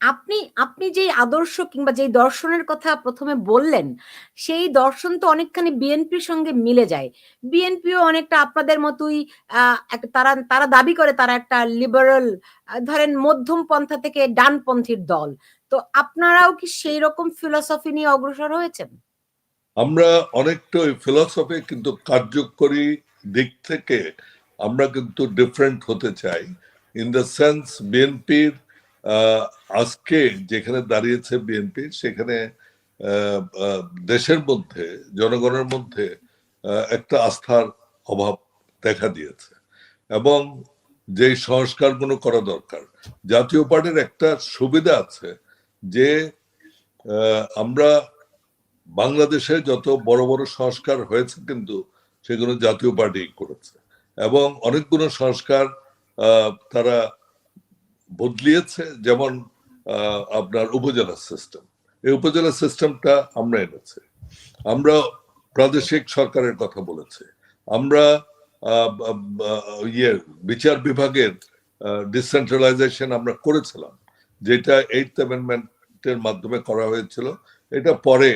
আপনি আপনি যেই আদর্শ কিংবা যেই দর্শনের কথা প্রথমে বললেন, সেই দর্শন তো অনেকখানি বিএনপির সঙ্গে মিলে যায়। বিএনপিও অনেকটা আপনাদের মতোই তারা তারা দাবি করে তারা একটা লিবারাল ধরেন মধ্যম পন্থা থেকে ডানপন্থীর দল। তো আপনারাও কি সেই রকম ফিলসফি নিয়ে অগ্রসর হয়েছেন? আমরা অনেকটা ওই ফিলসফি কিন্তু কার্যকরী দিক থেকে আমরা কিন্তু ডিফারেন্ট হতে চাই। ইন দ্য সেন্স বিএনপির আজকে যেখানে দাঁড়িয়েছে বিএনপি সেখানে দেশের মধ্যে, জনগণের মধ্যে একটা আস্থার অভাব দেখা দিয়েছে। এবং যে সংস্কারগুলো করা দরকার, জাতীয় পার্টির একটা সুবিধা আছে যে আমরা বাংলাদেশে যত বড় বড় সংস্কার হয়েছে কিন্তু সেগুলো জাতীয় পার্টি করেছে। এবং অনেকগুলো সংস্কার তারা বদলিয়েছে, যেমন আপনার উপজেলা সিস্টেম এই উপজেলা সিস্টেমটা আমরা এনেছি। আমরা প্রাদেশিক সরকারের কথা বলেছি। আমরা ইয়ে বিচার বিভাগের ডিসেন্ট্রালাইজেশন আমরা করেছিলাম। যেটা এইট অ্যামেন্ডমেন্টের মাধ্যমে করা হয়েছিল। এটা পরে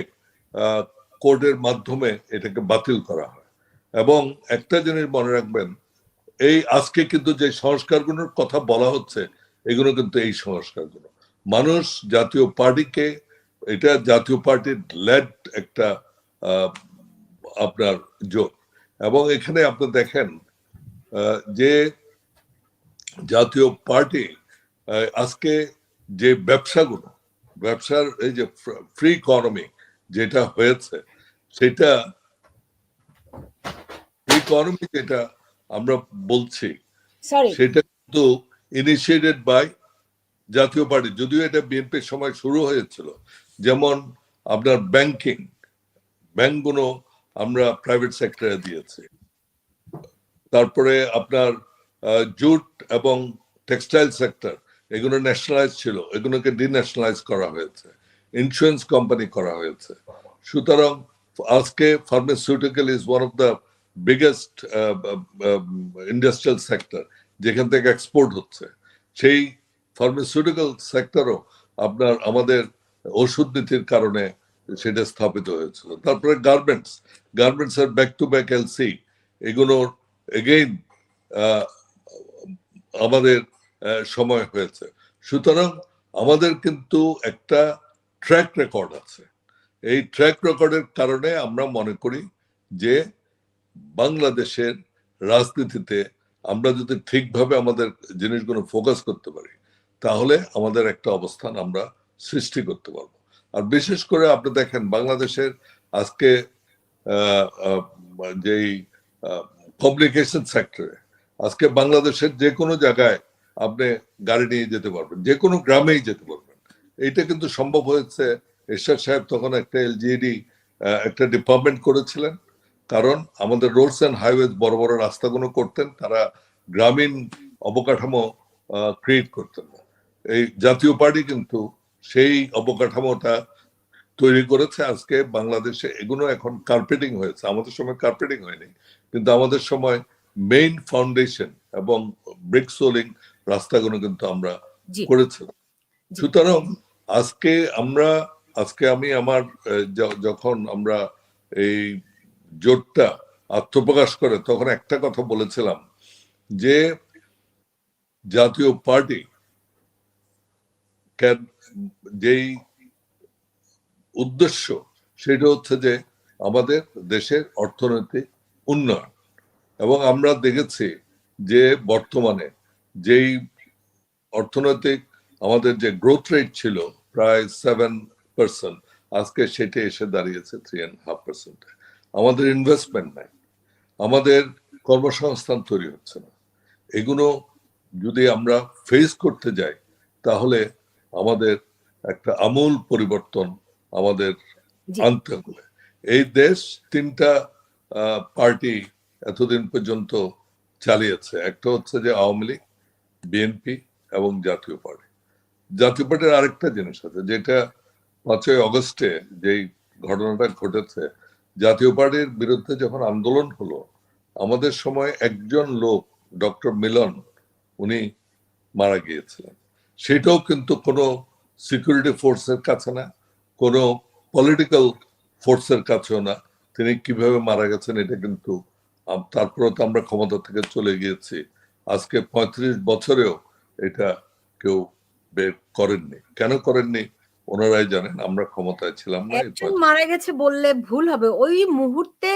কোর্টের মাধ্যমে এটাকে বাতিল করা হয়। এবং একটা জিনিস মনে রাখবেন, এই আজকে কিন্তু যে সংস্কারগুলোর কথা বলা হচ্ছে এগুলো কিন্তু এই সংস্কারগুলো। মানুষ জাতীয় পার্টিকে এটা জাতীয় পার্টির লেড একটা আপনার জোট। এবং এখানে আপনি দেখেন যে জাতীয় পার্টি আজকে যে ব্যবসাগুলো ব্যবসার এই যে ফ্রি ইকোনমি যেটা হয়েছে সেটা ইকোনমি যেটা আমরা বলছি সেটা কিন্তু ইনিশিয়েটেড বাই জাতীয় পার্টি। যদিও এটা বিএনপির সময় শুরু হয়েছিল। যেমন আপনার ব্যাংকিং ব্যাংকগুলো আমরা প্রাইভেট সেক্টরে দিয়েছি। তারপরে আপনার জুট এবং টেক্সটাইল সেক্টর এগুলো ন্যাশনালাইজ ছিল। এগুলোকে ডিন্যাশনালাইজ করা হয়েছে। ইন্স্যুরেন্স কোম্পানি করা হয়েছে। সুতরাং আজকে pharmaceutical is one of the biggest industrial sector যেখান থেকে এক্সপোর্ট হচ্ছে। সেই ফার্মাসিউটিক্যাল সেক্টরও আপনার আমাদের ওষুধ নীতির কারণে সেটা স্থাপিত হয়েছিল। তারপরে গার্মেন্টস গার্মেন্টস এর ব্যাক টু ব্যাক এলসি এগুলোর এগেইন আমাদের সময় হয়েছে। সুতরাং আমাদের কিন্তু একটা ট্র্যাক রেকর্ড আছে। এই ট্র্যাক রেকর্ডের কারণে আমরা মনে করি যে বাংলাদেশের রাজনীতিতে আমরা যদি ঠিকভাবে আমাদের জিনিসগুলো ফোকাস করতে পারি, তাহলে আমাদের একটা অবস্থান আমরা সৃষ্টি করতে পারব। আর বিশেষ করে আপনি দেখেন, বাংলাদেশের আজকে যেই কমিউনিকেশন সেক্টরে আজকে বাংলাদেশের যে কোনো জায়গায় আপনি গাড়ি নিয়ে যেতে পারবেন, যে কোনো গ্রামেই যেতে পারবেন। এইটা কিন্তু সম্ভব হয়েছে, এরশাদ সাহেব তখন একটা এলজিডি একটা ডিপার্টমেন্ট করেছিলেন। কারণ আমাদের রোডস অ্যান্ড হাইওয়েজ বড় বড় রাস্তাগুলো করতেন তারা গ্রামীণ অবকাঠামো ক্রিয়েট করতেন। এই জাতীয় পার্টি কিন্তু সেই অবকাঠামোটা তৈরি করেছে আজকে বাংলাদেশে। এগুলো এখন কার্পেটিং হয়েছে আমাদের সময় কার্পেটিং হয়নি কিন্তু আমাদের সময় মেইন ফাউন্ডেশন এবং ব্রিক সোলিং রাস্তাগুলো কিন্তু আমরা করেছিলাম। সুতরাং আজকে আমরা আজকে আমি আমার যখন আমরা এই জোটটা আত্মপ্রকাশ করে, তখন একটা কথা বলেছিলাম যে জাতীয় পার্টি যেই উদ্দেশ্য সেটা হচ্ছে যে আমাদের দেশের অর্থনৈতিক উন্নয়ন। এবং আমরা দেখেছি যে বর্তমানে যেই অর্থনৈতিক আমাদের যে গ্রোথ রেট ছিল, প্রায় সেভেন পার্সেন্ট আজকে সেটি এসে দাঁড়িয়েছে থ্রি অ্যান্ড হাফ পার্সেন্ট আমাদের ইনভেস্টমেন্ট নাই। আমাদের কর্মসংস্থান তৈরি হচ্ছে না। এগুলো যদি আমরা ফেস করতে যাই তাহলে আমাদের একটা আমূল পরিবর্তন আমাদের আনতে হবে। এই দেশ তিনটা পার্টি এতদিন পর্যন্ত চালিয়েছে। একটা হচ্ছে যে আওয়ামী লীগ বিএনপি এবং জাতীয় পার্টি। জাতীয় পার্টির আরেকটা জিনিস আছে যেটা পাঁচই অগস্টে যেই ঘটনাটা ঘটেছে জাতীয় পার্টির বিরুদ্ধে যখন আন্দোলন হলো, আমাদের সময় একজন লোক, ডক্টর মিলন, উনি মারা গিয়েছিলেন। সেটাও কিন্তু কোনো সিকিউরিটি ফোর্সের কাছে না, কোনো পলিটিক্যাল ফোর্সের কাছেও না। তিনি কীভাবে মারা গেছেন এটা কিন্তু তারপরেও তো আমরা ক্ষমতা থেকে চলে গিয়েছি। আজকে পঁয়ত্রিশ বছরেও এটা কেউ বের করেননি। কেন করেননি? ওনারাই জানেন আমরা ক্ষমতায় ছিলাম না একজন মারা গেছে বললে ভুল হবে। ওই মুহূর্তে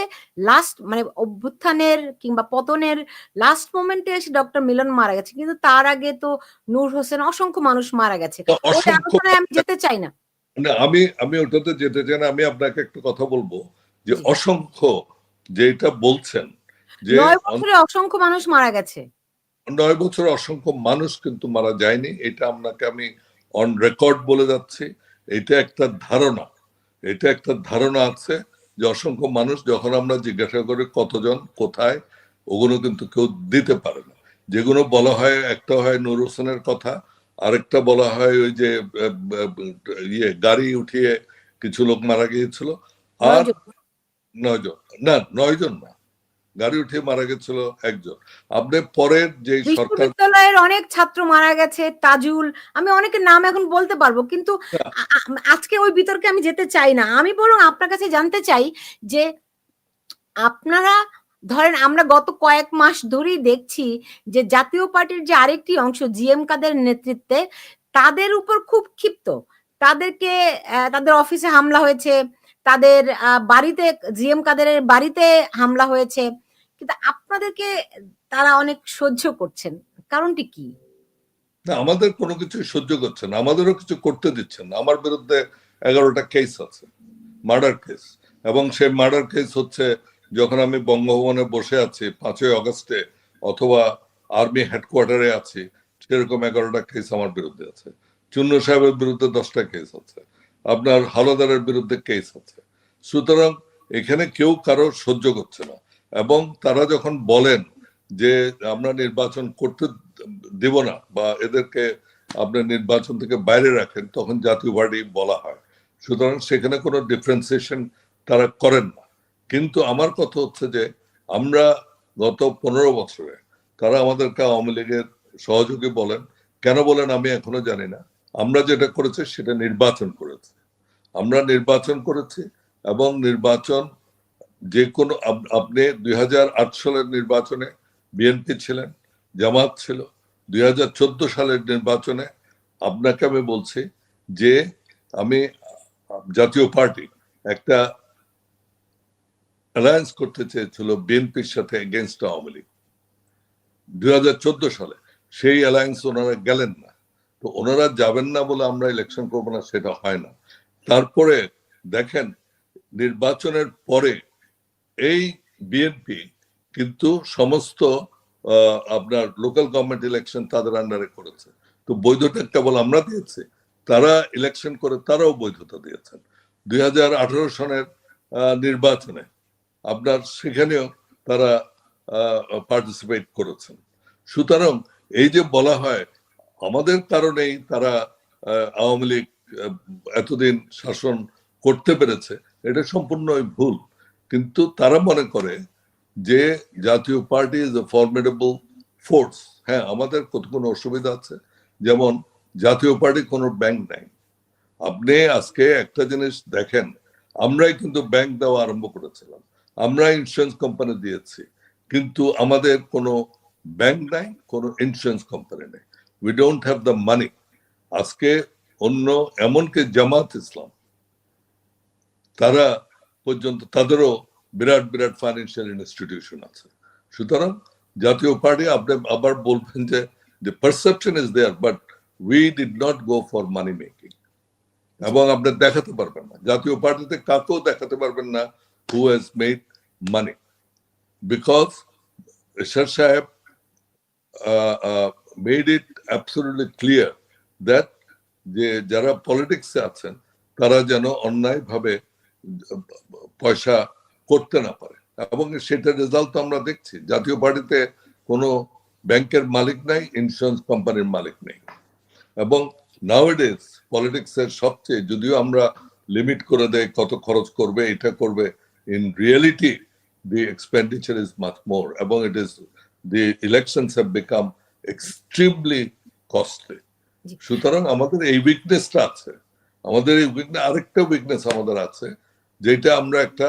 লাস্ট মানে অভ্যুত্থানের কিংবা পতনের লাস্ট মোমেন্টে এসে ডক্টর মিলন মারা গেছে। কিন্তু তার আগে তো নূর হোসেন অসংখ্য মানুষ মারা গেছে। আমি যেতে চাই না। না আমি আমি ওটাতে যেতে চাই না আমি আপনাকে একটা কথা বলব যে। অসংখ্য যেটা বলছেন যে নয় বছরে অসংখ্য মানুষ মারা গেছে। নয় বছর অসংখ্য মানুষ কিন্তু মারা যায়নি এটা আপনাকে আমি অন রেকর্ড বলে যাচ্ছি এটা একটা ধারণা। এটা একটা ধারণা আছে যে অসংখ্য মানুষ যখন আমরা জিজ্ঞাসা করি কতজন কোথায় ওগুলো কিন্তু কেউ দিতে পারে না। যেগুলো বলা হয় একটা হয় নুর হোসেনের কথা আরেকটা বলা হয় ওই যে ইয়ে গাড়ি উঠিয়ে কিছু লোক মারা গিয়েছিল। আর। নয়জন। না নয়জন না। গাড়ি উঠিয়ে মারা গেছিল একজন। আপনি পরের যে সরকার বিশ্ববিদ্যালয়ের অনেক ছাত্র মারা গেছে তাজুল আমি অনেকের নাম এখন বলতে পারব কিন্তু আ- আজকে ওই বিতর্কে আমি যেতে চাই না। আমি বরং আপনার কাছে জানতে চাই যে আপনারা ধরেন আমরা গত কয়েক মাস ধরেই দেখছি যে জাতীয় পার্টির যে আরেকটি অংশ জিএম কাদের নেতৃত্বে তাদের উপর খুব ক্ষিপ্ত। তাদেরকে তাদের অফিসে হামলা হয়েছে তাদের বাড়িতে জিএম কাদের বাড়িতে হামলা হয়েছে। কিন্তু আপনাদেরকে তারা অনেক সহ্য করছেন। কারণটি কি? না, আমাদের কোনো কিছু সহ্য করছে না। আমাদেরও কিছু করতে দিচ্ছেন আমার বিরুদ্ধে এগারোটা কেস আছে মার্ডার কেস এবং সেই মার্ডার কেস হচ্ছে যখন আমি বঙ্গভবনে বসে আছি, পাঁচই অগস্টে অথবা আর্মি হেডকোয়ার্টারে আছি, সেরকম এগারোটা কেস আমার বিরুদ্ধে আছে। চুন্নু সাহেবের বিরুদ্ধে দশটা কেস আছে। আপনার হালদারের বিরুদ্ধে কেস আছে। সুতরাং এখানে কেউ কারও সহ্য করছে না। এবং তারা যখন বলেন যে আমরা নির্বাচন করতে দেব না বা এদেরকে আপনার নির্বাচন থেকে বাইরে রাখেন, তখন জাতীয় পার্টি বলা হয়। সুতরাং সেখানে কোনো ডিফারেন্সিয়েশন তারা করেন না। কিন্তু আমার কথা হচ্ছে যে আমরা গত পনেরো বছরে তারা আমাদেরকে আওয়ামী লীগের সহযোগী বলেন, কেন বলেন আমি এখনও জানি না। আমরা যেটা করেছি সেটা নির্বাচন করেছি। আমরা নির্বাচন করেছি এবং নির্বাচন যে কোনো আপ- আপনি দুই হাজার আট সালের নির্বাচনে বিএনপি ছিলেন, জামাত ছিল। দুই হাজার চোদ্দ সালের নির্বাচনে আপনাকে আমি বলছি যে আমি জাতীয় পার্টি একটা অ্যালায়েন্স করতে চেয়েছিল বিএনপির সাথে এগেনস্ট আওয়ামী লীগ। দুই হাজার চোদ্দ সালে সেই অ্যালায়েন্স ওনারা গেলেন না। তো ওনারা যাবেন না বলে আমরা ইলেকশন করব না, সেটা হয় না। তারপরে দেখেন, নির্বাচনের পরে এই বিএনপি কিন্তু সমস্ত আপনার লোকাল গভর্নমেন্ট ইলেকশন তাদের আন্ডারে করেছে। তো বৈধতা কেবল আমরা দিয়েছি, তারা ইলেকশন করে তারাও বৈধতা দিয়েছেন। দুই সনের নির্বাচনে আপনার সেখানেও তারা পার্টিসিপেট করেছেন। সুতরাং এই যে বলা হয়, আমাদের কারণেই তারা আওয়ামী লীগ এতদিন শাসন করতে পেরেছে, এটা সম্পূর্ণই ভুল। কিন্তু তারা মনে করে যে Jatiya party is a formidable force হ্যাঁ আমাদের কত কোনো অসুবিধা আছে। যেমন জাতীয় পার্টি কোনো ব্যাংক নাই। আপনি আজকে একটা জিনিস দেখেন, আমরাই কিন্তু ব্যাংক দেওয়া আরম্ভ করেছিলাম। আমরা ইন্স্যুরেন্স কোম্পানি দিয়েছি। কিন্তু আমাদের কোনো ব্যাংক নাই, কোনো ইন্স্যুরেন্স কোম্পানি নেই। We don't have the money আজকে অন্য এমনকি জামাত ইসলাম, তারা পর্যন্ত তাদেরও বিরাট বিরাট ফাইন্যান্সিয়াল ইনস্টিটিউশন আছে। সুতরাং জাতীয় পার্টি আপনি আবার বলবেন যে the perception is there, but we did not go for money making এবং আপনি দেখাতে পারবেন না। জাতীয় পার্টিতে কাকেও দেখাতে পারবেন না who has made money because Ershad সাহেব made it absolutely clear that যে যারা পলিটিক্সে আছেন, তারা যেন অন্যায়ভাবে পয়সা করতে না পারে। এবং সেটার রেজাল্ট তো আমরা দেখছি। জাতীয় পার্টিতে কোনো ব্যাংকের মালিক নাই ইন্স্যুরেন্স কোম্পানির মালিক নেই। এবং নাওয়েডেজ পলিটিক্সের সবচেয়ে যদিও আমরা লিমিট করে দেয় কত খরচ করবে এটা করবে in reality the expenditure is much more এবং it is the elections have become extremely costly সুতরাং আমাদের এই উইকনেসটা আছে। আমাদের এই উইকনেস আরেকটা উইকনেস আমাদের আছে যেটা আমরা একটা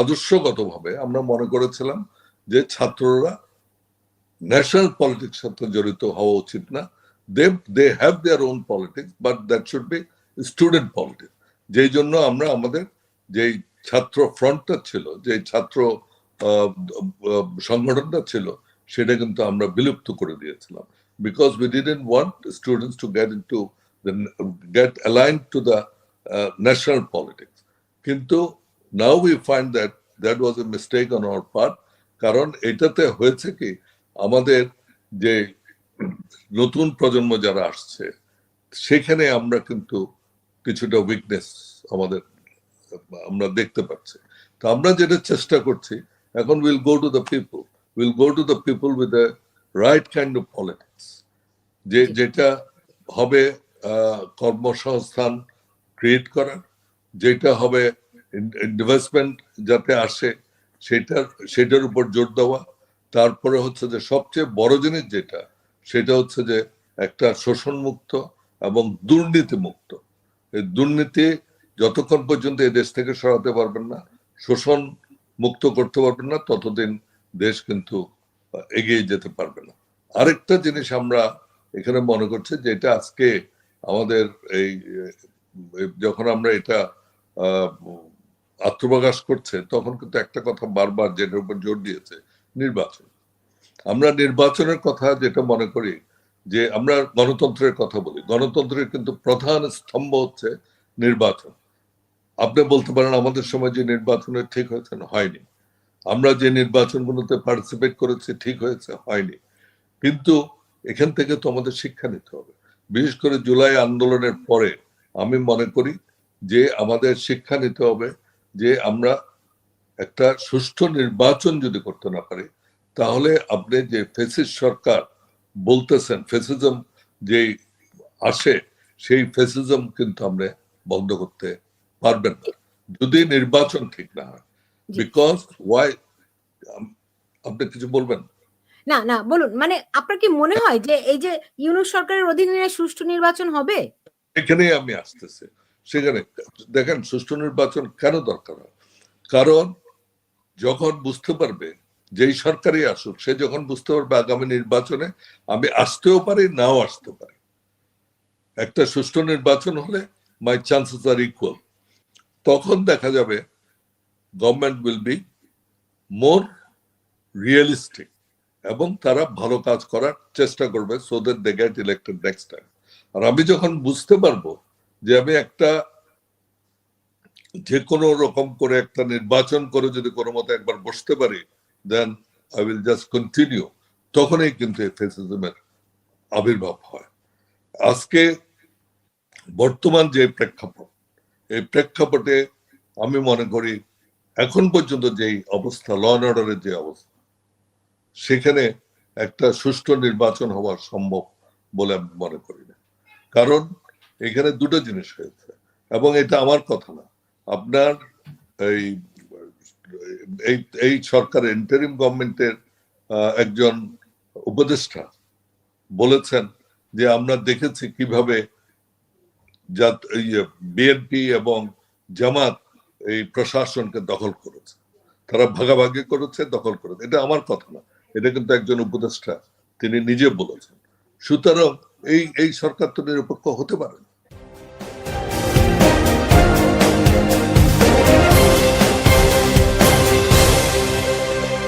আদর্শগতভাবে আমরা মনে করেছিলাম যে ছাত্ররা ন্যাশনাল পলিটিক্স সাথে জড়িত হওয়া উচিত না। They they have their own politics but that should be student politics যেই জন্য আমরা আমাদের যেই ছাত্র ফ্রন্টটা ছিল যে ছাত্র সংগঠনটা ছিল, সেটা কিন্তু আমরা বিলুপ্ত করে দিয়েছিলাম। Because we didn't want students to get in to get aligned to the national politics কিন্তু now we find that that was a mistake on our part কারণ এটাতে হয়েছে কি আমাদের যে নতুন প্রজন্ম যারা আসছে সেখানে আমরা কিন্তু কিছুটা উইকনেস আমাদের আমরা দেখতে পাচ্ছি তো আমরা যেটা চেষ্টা করছি এখন will go to the people will go to the people with the right kind of politics যে যেটা হবে কর্মসংস্থান ক্রিয়েট করার, যেটা হবে ইনভেস্টমেন্ট যাতে আসে, সেটার সেটার উপর জোর দেওয়া। তারপরে হচ্ছে যে সবচেয়ে বড় জিনিস যেটা, সেটা হচ্ছে যে একটা শোষণ মুক্ত এবং দুর্নীতি মুক্ত এই দুর্নীতি যতক্ষণ পর্যন্ত এই দেশ থেকে সরাতে পারবেন না, শোষণ মুক্ত করতে পারবেন না, ততদিন দেশ কিন্তু এগিয়ে যেতে পারবে না। আরেকটা জিনিস আমরা এখানে মনে করছি যে এটা আজকে আমাদের এই যখন আমরা এটা আত্মপ্রকাশ করছে, তখন কিন্তু একটা কথা বারবার যেটার উপর জোর দিয়েছে, নির্বাচন। আমরা নির্বাচনের কথা যেটা মনে করি, যে আমরা গণতন্ত্রের কথা বলি, গণতন্ত্রের কিন্তু প্রধান স্তম্ভ হচ্ছে নির্বাচন। আপনি বলতে পারেন আমাদের সময় যে নির্বাচনের ঠিক হয়েছে হয়নি। আমরা যে নির্বাচনগুলোতে পার্টিসিপেট করেছি, ঠিক হয়েছে, হয়নি। কিন্তু এখান থেকে তো আমাদের শিক্ষা নিতে হবে। বিশেষ করে জুলাই আন্দোলনের পরে আমি মনে করি যে আমাদের শিক্ষা নিতে হবে যে আমরা একটা সুষ্ঠু নির্বাচন যদি করতে না পারি তাহলে আপনি যে ফেসিস সরকার বলতেছেন ফেসিজম যে আসে সেই ফেসিজম কিন্তু আমরা বন্ধ করতে পারবেন না। যদি নির্বাচন ঠিক না হয়। বিকজ ওয়াই আপনি কিছু বলবেন? না না বলুন। মানে আপনার কি মনে হয় যে এই যে ইউনুস সরকারের অধীনে সুষ্ঠু নির্বাচন হবে? এখানেই আমি আসতেছি। সেখানে, দেখেন, সুষ্ঠু নির্বাচন কেন দরকার কারণ যখন বুঝতে পারবে, যেই সরকারই আসুক, সে যখন বুঝতে পারবে আগামী নির্বাচনে, আমি আসতেও পারি, নাও আসতে পারি। একটা সুষ্ঠু নির্বাচন হলে মাই চান্সেস আর ইকুয়াল তখন দেখা যাবে government will be more realistic এবং তারা ভালো কাজ করার চেষ্টা করবে so that they get elected next time আর আমি যখন বুঝতে পারব যে আমি একটা যে কোনো রকম করে একটা নির্বাচন করে যদি কোনো মতো একবার বসতে পারি then I will just continue তখনই কিন্তু ফেসিজমের আবির্ভাব হয়। আজকে বর্তমান যে প্রেক্ষাপট, এই প্রেক্ষাপটে আমি মনে করি এখন পর্যন্ত যেই অবস্থা ল অর্ডারের যে অবস্থা, সেখানে একটা সুষ্ঠু নির্বাচন হওয়া সম্ভব বলে আমি মনে করি কারণ এখানে দুটো জিনিস হয়েছে, এবং এটা আমার কথা না। আপনার এই এই সরকারের ইন্টারিম গভর্নমেন্টের একজন উপদেষ্টা বলেছেন যে আমরা দেখেছি কীভাবে বিএনপি এবং জামাত এই প্রশাসনকে দখল করেছে। তারা ভাগাভাগি করেছে, দখল করেছে। এটা আমার কথা না। এটা কিন্তু একজন উপদেষ্টা, তিনি নিজে বলেছেন। সুতরাং এই এই সরকার তো নিরপেক্ষ হতে পারে না।